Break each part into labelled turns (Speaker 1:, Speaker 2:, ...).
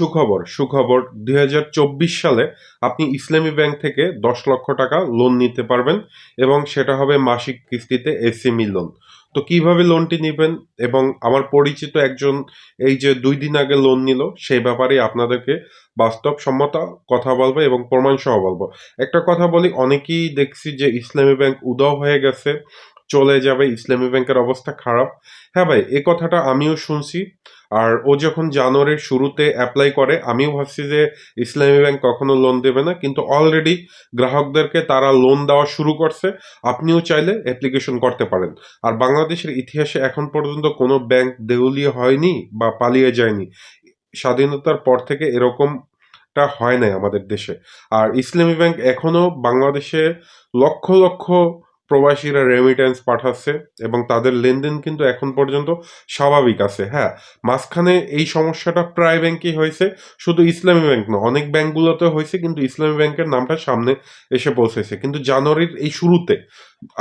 Speaker 1: সুখবর সুখবর, দুই হাজার চব্বিশ সালে আপনি ইসলামী ব্যাংক থেকে দশ লক্ষ টাকা লোন নিতে পারবেন এবং সেটা হবে মাসিক কিস্তিতে এসএমই লোন তো কীভাবে লোনটি নেবেন এবং আমার পরিচিত একজন এই যে দুই দিন আগে লোন নিল, সেই ব্যাপারে আপনাদেরকে বাস্তবসম্মত কথা বলব এবং প্রমাণ সহ বলব। একটা কথা বলি, অনেকেই দেখছি যে ইসলামী ব্যাংক উদাও হয়ে গেছে চলে যাবে, ইসলামী ব্যাংকের অবস্থা খারাপ। হ্যাঁ ভাই, এ কথাটা আমিও শুনছি। আর ও যখন জানুয়ারির শুরুতে অ্যাপ্লাই করে, আমিও ভাবছি যে ইসলামী ব্যাংক কখনো লোন দেবে না। কিন্তু অলরেডি গ্রাহকদেরকে তারা লোন দেওয়া শুরু করছে। আপনিও চাইলে অ্যাপ্লিকেশন করতে পারেন। আর বাংলাদেশের ইতিহাসে এখন পর্যন্ত কোনো ব্যাংক দেউলিয়া হয়নি বা পালিয়ে যায়নি। স্বাধীনতার পর থেকে এরকমটা হয় নাই আমাদের দেশে। আর ইসলামী ব্যাংক এখনও বাংলাদেশে লক্ষ লক্ষ প্রবাসীরা রেমিটেন্স পাঠাচ্ছে এবং তাদের লেনদেন কিন্তু এখন পর্যন্ত স্বাভাবিক আছে হ্যাঁ? মাঝখানে এই সমস্যাটা প্রায় ব্যাংকেই হয়েছে, শুধু ইসলামী ব্যাংক না অনেক ব্যাংকগুলোতে হয়েছে, কিন্তু ইসলামী ব্যাংকের নামটা সামনে এসে পৌঁছেছে। কিন্তু জানুয়ারির এই শুরুতে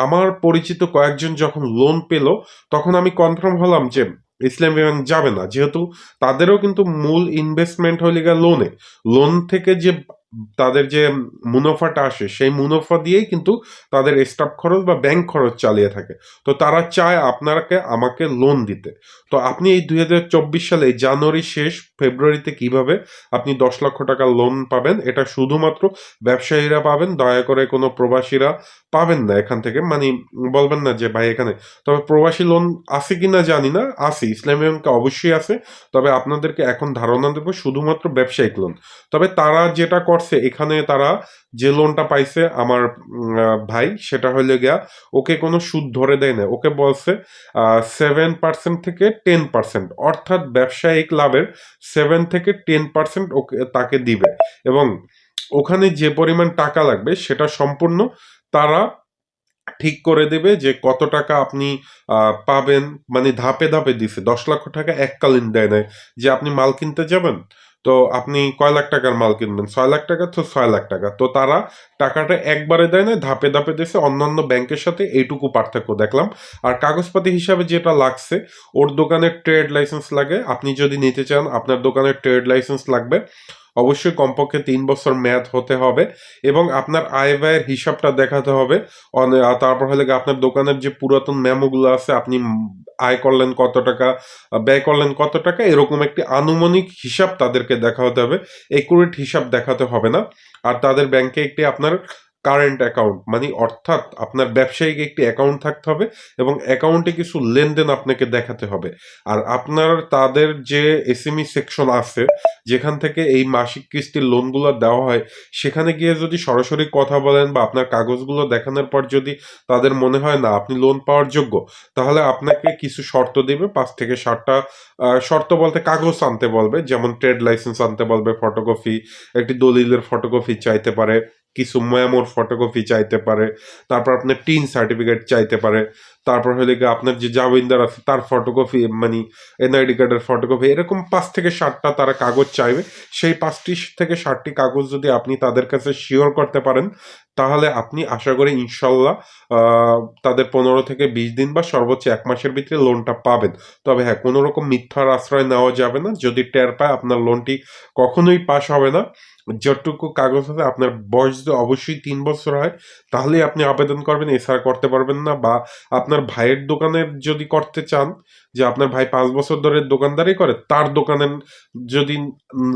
Speaker 1: আমার পরিচিত কয়েকজন যখন লোন পেল, তখন আমি কনফার্ম হলাম যে ইসলামী ব্যাংক যাবে না, যেহেতু তাদেরও কিন্তু মূল ইনভেস্টমেন্ট হয়ে গেল লোনে লোন থেকে যে তাদের যে মুনাফাটা আসে, সেই মুনাফা দিয়েই কিন্তু তাদের স্টাফ খরচ বা ব্যাংক খরচ চালিয়ে থাকে। তো তারা চায় আপনাকে, আমাকে লোন দিতে। তো আপনি এই দুই হাজার চব্বিশ সালে জানুয়ারি শেষ, ফেব্রুয়ারিতে কীভাবে আপনি দশ লক্ষ টাকা লোন পাবেন, এটা শুধুমাত্র ব্যবসায়ীরা পাবেন, দয়া করে কোনো প্রবাসীরা পাবেন না এখান থেকে। মানে বলবেন না যে, ভাই, এখানে তবে প্রবাসী লোন আছে কিনা জানি না। আছে, ইসলামী ব্যাংকে অবশ্যই আছে। তবে আপনাদেরকে এখন ধারণা দেবো, শুধুমাত্র ব্যবসায়িক লোন তবে তারা যেটা করছে এখানে তারা যে লোনটা পাইছে আমার ভাই, সেটা হইলে গিয়া ওকে কোনো সুদ ধরে দেয় না ওকে বলছে সেভেন পার্সেন্ট থেকে টেন পার্সেন্ট অর্থাৎ ব্যবসায়িক লাভের সেভেন থেকে টেন পার্সেন্ট ওকে, তাকে দিবে। এবং ওখানে যে পরিমাণ টাকা লাগবে, সেটা সম্পূর্ণ তারা ঠিক করে দেবে যে কত টাকা আপনি পাবেন। মানে ধাপে ধাপে দিছে। দশ লক্ষ টাকা এককালীন দেয় নাই। যে আপনি মাল কিনতে যাবেন তো আপনি কয় লাখ টাকার মাল কিনবেন? ছয় লাখ টাকা তো ছয় লাখ টাকা। তো তারা টাকাটা একবারে দেয় না ধাপে ধাপে দিয়েছে। অন্যান্য ব্যাংকের সাথে এইটুকু পার্থক্য দেখলাম। আর কাগজপাতি হিসাবে যেটা লাগছে, ওর দোকানের ট্রেড লাইসেন্স লাগে। আপনি যদি নিতে চান, আপনার দোকানের ট্রেড লাইসেন্স লাগবে। অবশ্যই কমপক্ষে তিন বছর মেয়াদ হতে হবে এবং আপনার আয় ব্যয়ের হিসাবটা দেখাতে হবে। তারপর হলে আপনার দোকানের যে পুরাতন মেমোগুলো আছে, আপনি আয় করলেন কত টাকা ব্যয় করলেন কত টাকা, এরকম একটি আনুমানিক হিসাব তাদেরকে দেখাতে হবে। একুরেট হিসাব দেখাতে হবে না। আর তাদের ব্যাংকে একটি আপনার কারেন্ট অ্যাকাউন্ট মানে অর্থাৎ আপনার ব্যবসায়িক একটি অ্যাকাউন্ট থাকতে হবে এবং অ্যাকাউন্টে কিছু লেনদেন আপনাকে দেখাতে হবে। আর আপনার, তাদের যে এসএমই সেকশন আছে, যেখান থেকে এই মাসিক কিস্তির লোনগুলো দেওয়া হয়, সেখানে গিয়ে যদি সরাসরি কথা বলেন বা আপনার কাগজগুলো দেখানোর পর যদি তাদের মনে হয়, না, আপনি লোন পাওয়ার যোগ্য, তাহলে আপনাকে কিছু শর্ত দেবে, পাঁচ থেকে ষাটটা শর্ত বলতে কাগজ আনতে বলবে, যেমন ট্রেড লাইসেন্স আনতে বলবে ফটোকপি একটি দলিলের ফটোকপি চাইতে পারে। কিছু মেমোর ফটোকপি চাইতে পারে তারপর আপনার টিন সার্টিফিকেট চাইতে পারে। তারপর হলে গিয়ে আপনার যে জামিনদার আছে, তার ফটোকপি মানে এনআইডি কার্ডের ফটোকপি এরকম পাঁচ থেকে ষাটটা তারা কাগজ চাইবে। সেই পাঁচটি থেকে ষাটটি কাগজ যদি আপনি তাদের কাছে শিওর করতে পারেন, তাহলে আপনি আশা করি ইনশাল্লাহ তাদের পনেরো থেকে বিশ দিন বা সর্বোচ্চ এক মাসের ভিতরে লোনটা পাবেন। তবে হ্যাঁ কোনো রকম মিথ্যার আশ্রয় নেওয়া যাবে না। যদি টের পায় আপনার লোনটি কখনোই পাস হবে না। যতটুকু কাগজ আছে, আপনার বয়স যদি অবশ্যই তিন বছর হয়, তাহলেই আপনি আবেদন করবেন, এছাড়া করতে পারবেন না বা আপনার ভাইয়ের দোকানের যদি করতে চান যে আপনার ভাই পাঁচ বছর ধরে দোকানদারি করে, তার দোকানের যদি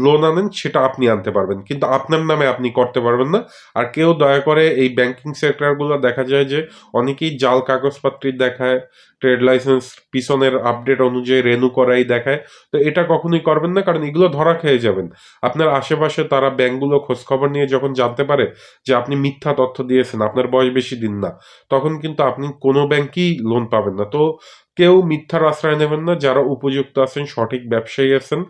Speaker 1: লোন আনেন, সেটা আপনি আনতে পারবেন। কিন্তু আপনার নামে আপনি করতে পারবেন না। আর কেউ দয়া করে এই ব্যাংকিং সেক্টরগুলো দেখা যায় যে, অনেকেই জাল কাগজপত্র দেখায় ট্রেড লাইসেন্স পিছনের আপডেট অনুযায়ী রেনু করাই দেখায়। তো এটা কখনোই করবেন না, কারণ এগুলো ধরা খেয়ে যাবেন। আপনার আশেপাশে তারা ব্যাংকগুলো খোঁজখবর নিয়ে যখন জানতে পারে যে, আপনি মিথ্যা তথ্য দিয়েছেন, আপনার বয়স বেশি দিন না, তখন কিন্তু আপনি কোনো ব্যাংকেই লোন পাবেন না। তো কেউ মিথ্যার আশ্রয় নেবেন না। যারা উপযুক্ত আছেন, সঠিক ব্যবসায়ী আছেন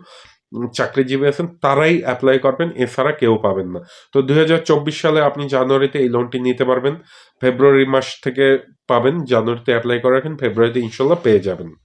Speaker 1: চাকরিজীবী আছেন, তারাই অ্যাপ্লাই করবেন। এছাড়া কেউ পাবেন না। তো দুই হাজার চব্বিশ সালে আপনি জানুয়ারিতে এই লোনটি নিতে পারবেন। ফেব্রুয়ারি মাস থেকে পাবেন। জানুয়ারিতে অ্যাপ্লাই করে রাখেন। ফেব্রুয়ারিতে ইনশাল্লাহ পেয়ে যাবেন।